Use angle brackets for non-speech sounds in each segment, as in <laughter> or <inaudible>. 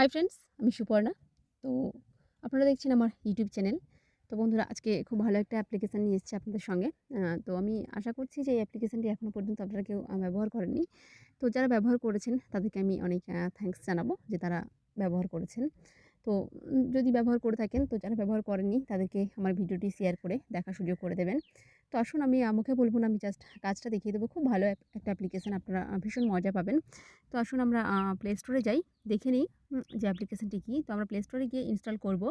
Hi friends আমি সুপর্ণা। তো আপনারা দেখছেন আমার ইউটিউব চ্যানেল তো বন্ধুরা, আজকে খুব ভালো একটা অ্যাপ্লিকেশান নিয়ে এসেছি আপনাদের সঙ্গে। তো আমি আশা করছি যে এই অ্যাপ্লিকেশানটি এখনও পর্যন্ত আপনারা কেউ ব্যবহার করেননি। তো যারা ব্যবহার করেছেন, তাদেরকে আমি অনেক থ্যাঙ্কস জানাব যে তারা ব্যবহার করেছেন। তো যদি ব্যবহার করে থাকেন, তো যারা ব্যবহার করেননি, তাদেরকে আমার ভিডিওটি শেয়ার করে দেখার সুযোগ করে দেবেন। তো আসুন আমি, আমাকে বলব না, আমি জাস্ট কাজটা দেখিয়ে দেবো। খুব ভালো একটা অ্যাপ্লিকেশান আপনারা ভীষণ মজা পাবেন। তো আসুন আমরা প্লে স্টোরে যাই, দেখে নিই যে অ্যাপ্লিকেশানটি কী। তো আমরা প্লে স্টোরে গিয়ে ইনস্টল করব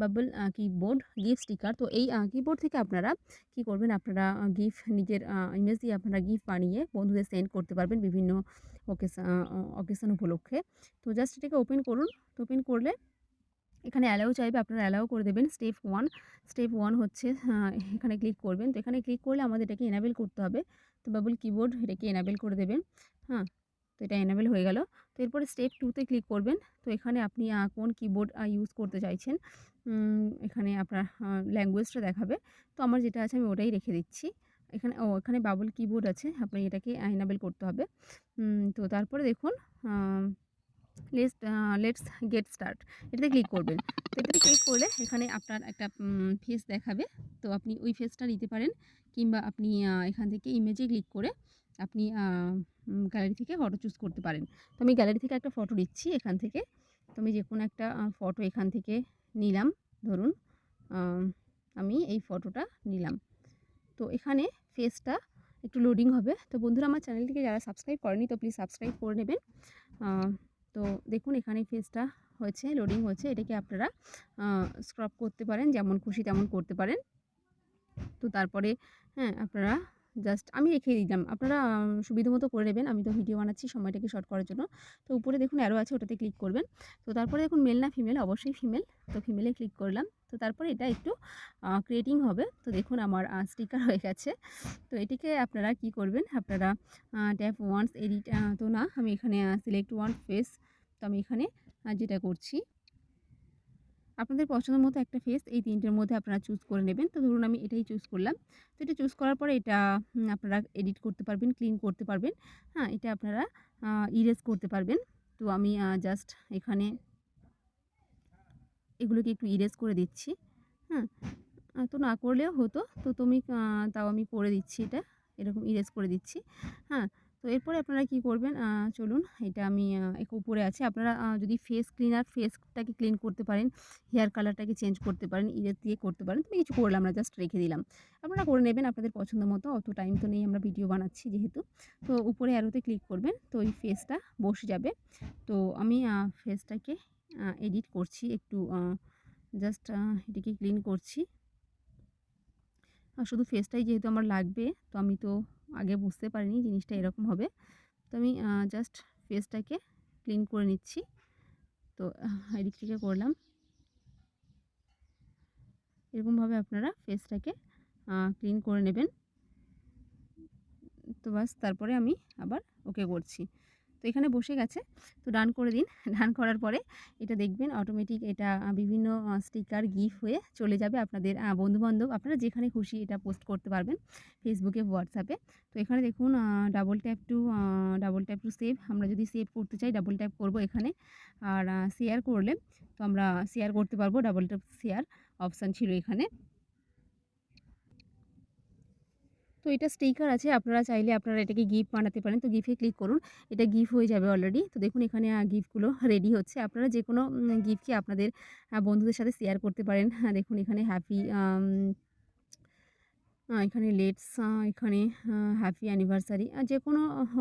বাবল কিবোর্ড গিফট স্টিকার তো এই কিবোর্ড থেকে আপনারা কি করবেন? আপনারা গিফট নিজের ইমেজ দিয়ে আপনারা গিফট বানিয়ে বন্ধুদের সেন্ড করতে পারবেন বিভিন্ন ওকেশন অকেশন উপলক্ষে। তো জাস্ট এটাকে ওপেন করুন। তো ওপেন করলে এখানে অ্যালাউ চাইবে আপনারা অ্যালাউ করে দেবেন স্টেপ ওয়ান স্টেপ ওয়ান হচ্ছে এখানে ক্লিক করবেন। তো এখানে ক্লিক করলে আমাদের এটাকে এনাবেল করতে হবে। তো বাবল কিবোর্ড এটাকে এনাবেল করে দেবেন। হ্যাঁ তো এটা এনাবেল হয়ে গেল। তো এরপরে স্টেপ টুতে ক্লিক করবেন। তো এখানে আপনি কোন কিবোর্ড ইউজ করতে চাইছেন এখানে আপনার ল্যাঙ্গুয়েজটা দেখাবে। তো আমার যেটা আছে আমি ওটাই রেখে দিচ্ছি। এখানে, ও, এখানে বাবল কিবোর্ড আছে। আপনি এটাকে এনাবেল করতে হবে। তো তারপরে দেখুন লেটস লেটস গেট স্টার্ট এটাতে ক্লিক করবেন। তো এটাতে ক্লিক করলে এখানে আপনার একটা ফেস দেখাবে। তো আপনি ওই ফেসটা নিতে পারেন কিংবা আপনি এখান থেকে ইমেজে ক্লিক করে আপনি গ্যালারি থেকে ফটো চুজ করতে পারেন। তো আমি গ্যালারি থেকে একটা ফটো নিচ্ছি এখান থেকে। তো আমি যে কোনো একটা ফটো এখান থেকে নিলাম। ধরুন আমি এই ফটোটা নিলাম। তো এখানে ফেসটা একটু লোডিং হবে। তো বন্ধুরা, আমার চ্যানেলটিকে যারা সাবস্ক্রাইব করেনি, তো প্লিজ সাবস্ক্রাইব করে নেবেন। তো দেখুন এখানে ফেসটা হয়েছে লোডিং হয়েছে, এটাকে আপনারা স্ক্রপ করতে পারেন, যেমন খুশি তেমন করতে পারেন। তো তারপরে হ্যাঁ আপনারা জাস্ট আমি রেখে দিলাম। আপনারা সুবিধা মতো করে নেবেন। আমি তো ভিডিও বানাচ্ছি সময়টাকে শর্ট করার জন্য। তো উপরে দেখুন অ্যারো আছে, ওটাতে ক্লিক করবেন। তো তারপরে দেখুন মেল না ফিমেল অবশ্যই ফিমেল তো ফিমেলে ক্লিক করলাম। তো তারপরে এটা একটু ক্রিয়েটিং হবে। তো দেখুন আমার স্টিকার হয়ে গেছে। তো এটিকে আপনারা কি করবেন? আপনারা ট্যাপ ওয়ান্স এডিট তো না, আমি এখানে সিলেক্ট ওয়ান ফেস তো আমি এখানে যেটা করছি আপনাদের পছন্দ মতো একটা ফেস এই তিনটের মধ্যে আপনারা চুজ করে নেবেন। তো ধরুন আমি এটাই চুজ করলাম। তো এটা চুজ করার পরে এটা আপনারা এডিট করতে পারবেন ক্লিন করতে পারবেন। হ্যাঁ এটা আপনারা ইরেজ করতে পারবেন। তো আমি জাস্ট এখানে এগুলোকে একটু ইরেজ করে দিচ্ছি। হ্যাঁ তো না করলেও হতো। তো তুমি তাও আমি করে দিচ্ছি এটা। এরকম ইরেজ করে দিচ্ছি। হ্যাঁ তো এরপরে আপনারা কি করবেন? চলুন এটা আমি উপরে আছে। আপনারা যদি ফেস ক্লিনার ফেসটাকে ক্লিন করতে পারেন হেয়ার কালারটাকে চেঞ্জ করতে পারেন ইরেজ দিয়ে করতে পারেন, তো কিছু করলাম না জাস্ট রেখে দিলাম। আপনারা করে নেবেন, আপনাদের পছন্দ মতো, অত টাইম তো নেই, আমরা ভিডিও বানাচ্ছি যেহেতু। তো উপরে অ্যারোতে ক্লিক করবেন, তো ওই ফেসটা বসে যাবে। তো আমি ফেসটাকে এডিট করছি, একটু জাস্ট এটাকে ক্লিন করছি। আর শুধু ফেসটাই যেহেতু আমার লাগবে, তো আমি তো আগে বুঝতে পারিনি জিনিসটা এরকম হবে। তো আমি জাস্ট ফেসটাকে ক্লিন করে নিচ্ছি। তো এদিক থেকে করলাম। এরকমভাবে আপনারা ফেসটাকে ক্লিন করে নেবেন। তো বাস, তারপরে আমি আবার ওকে করছি। তো এখানে বসে গেছে। তো ডান করে দিন। <laughs> ডান করার পরে এটা দেখবেন অটোমেটিক এটা বিভিন্ন স্টিকার গিফট হয়ে চলে যাবে আপনাদের বন্ধুবান্ধব। আপনারা যেখানে খুশি এটা পোস্ট করতে পারবেন ফেসবুকে হোয়াটসঅ্যাপে তো এখানে দেখুন double tap to double tap to save আমরা যদি সেভ করতে চাই ডাবল ট্যাপ করব এখানে। আর শেয়ার করলে তো আমরা শেয়ার করতে পারব ডাবল ট্যাপ শেয়ার অপশান ছিল এখানে। তো এটা স্টিকার আছে, আপনারা চাইলে আপনারা এটাকে গিফট বানাতে পারেন। তো গিফটে ক্লিক করুন, এটা গিফট হয়ে যাবে অলরেডি তো দেখুন এখানে গিফটগুলো রেডি হচ্ছে। আপনারা যে কোনো গিফটকে আপনাদের বন্ধুদের সাথে শেয়ার করতে পারেন। হ্যাঁ দেখুন এখানে হ্যাপি এখানে লেটস এখানে হ্যাপি অ্যানিভার্সারি যে কোনো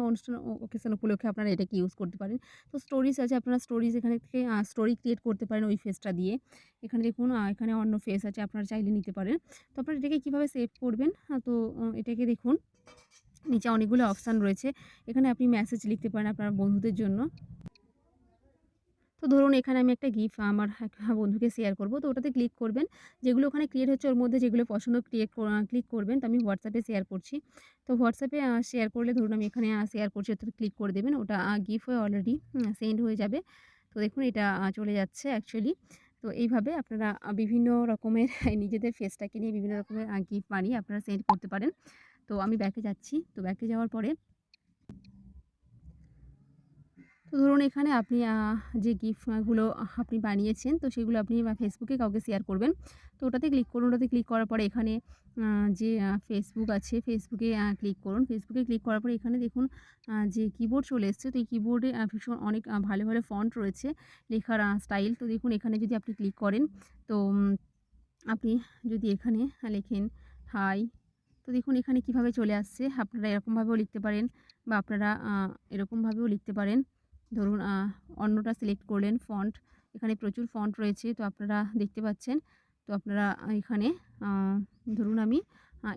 অনুষ্ঠান ওকেশন উপলক্ষে আপনারা এটাকে ইউজ করতে পারেন। তো স্টোরিজ আছে আপনারা স্টোরিজ এখানে থেকে স্টোরি ক্রিয়েট করতে পারেন ওই ফেসটা দিয়ে। এখানে দেখুন এখানে অন্য ফেস আছে আপনারা চাইলে নিতে পারেন। তো আপনারা এটাকে কীভাবে সেভ করবেন? হ্যাঁ, তো এটাকে দেখুন নিচে অনেকগুলো অপশান রয়েছে। এখানে আপনি মেসেজ লিখতে পারেন আপনার বন্ধুদের জন্য। তো ধরুন এখানে আমি একটা গিফট আমার এক বন্ধুকে শেয়ার করব। তো ওটাতে ক্লিক করবেন। যেগুলো ওখানে ক্রিয়েট হচ্ছে ওর মধ্যে যেগুলো পছন্দ ক্রিয়েট ক্লিক করবেন। তো আমি হোয়াটসঅ্যাপে শেয়ার করছি। তো হোয়াটসঅ্যাপে শেয়ার করলে ধরুন আমি এখানে শেয়ার করছি ওটাতে ক্লিক করে দেবেন। ওটা গিফট হয়ে অলরেডি সেন্ড হয়ে যাবে। তো দেখুন এটা চলে যাচ্ছে অ্যাকচুয়ালি তো এইভাবে আপনারা বিভিন্ন রকমের <laughs> নিজেদের ফেসটাকে নিয়ে বিভিন্ন রকমের গিফট বানিয়ে আপনারা সেন্ড করতে পারেন। তো আমি ব্যাকে যাচ্ছি। তো ব্যাকে যাওয়ার পরে তো ধরুন এখানে আপনি যে গিফটগুলো আপনি বানিয়েছেন তো সেগুলো আপনি ফেসবুকে কাউকে শেয়ার করবেন। তো ওটাতে ক্লিক করুন। ওটাতে ক্লিক করার পরে এখানে যে ফেসবুক আছে ফেসবুকে ক্লিক করুন। ফেসবুকে ক্লিক করার পরে এখানে দেখুন যে কিবোর্ড চলে এসছে। তো এই কিবোর্ডে ভীষণ অনেক ভালো, ভালো ফন্ট রয়েছে লেখার স্টাইল। তো দেখুন এখানে যদি আপনি ক্লিক করেন তো আপনি যদি এখানে লেখেন হাই তো দেখুন এখানে কীভাবে চলে আসছে। আপনারা এরকমভাবেও লিখতে পারেন বা আপনারা এরকমভাবেও লিখতে পারেন। ধরুন অন্যটা সিলেক্ট করলেন ফন্ট। এখানে প্রচুর ফন্ট রয়েছে তো আপনারা দেখতে পাচ্ছেন। তো আপনারা এখানে ধরুন আমি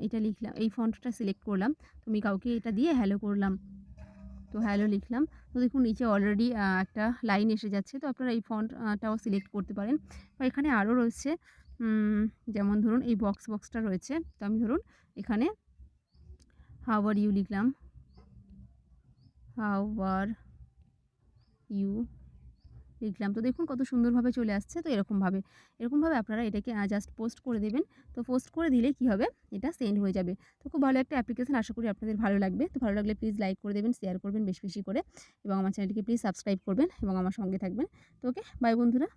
এটা লিখলাম। এই ফন্টটা সিলেক্ট করলাম। তো আমি কাউকে এটা দিয়ে হ্যালো করলাম। তো হ্যালো লিখলাম। তো দেখুন নিচে অলরেডি একটা লাইন এসে যাচ্ছে। তো আপনারা এই ফন্টটাও সিলেক্ট করতে পারেন। বা এখানে আরও রয়েছে যেমন ধরুন এই বক্স, বক্সটা রয়েছে। তো আমি ধরুন এখানে হাউ আর ইউ লিখলাম। হাউ আর ইউ লিখলাম। তো দেখুন কত সুন্দরভাবে চলে আসছে। তো এরকমভাবে, এরকমভাবে আপনারা এটাকে জাস্ট পোস্ট করে দেবেন। তো পোস্ট করে দিলে কি হবে? এটা সেন্ড হয়ে যাবে। তো খুব ভালো একটা অ্যাপ্লিকেশন আশা করি আপনাদের ভালো লাগবে। তো ভালো লাগলে প্লিজ লাইক করে দেবেন, শেয়ার করবেন বেশি, বেশি করে এবং আমার চ্যানেলটিকে প্লিজ সাবস্ক্রাইব করবেন এবং আমার সঙ্গে থাকবেন। তো ওকে বাই বন্ধুরা।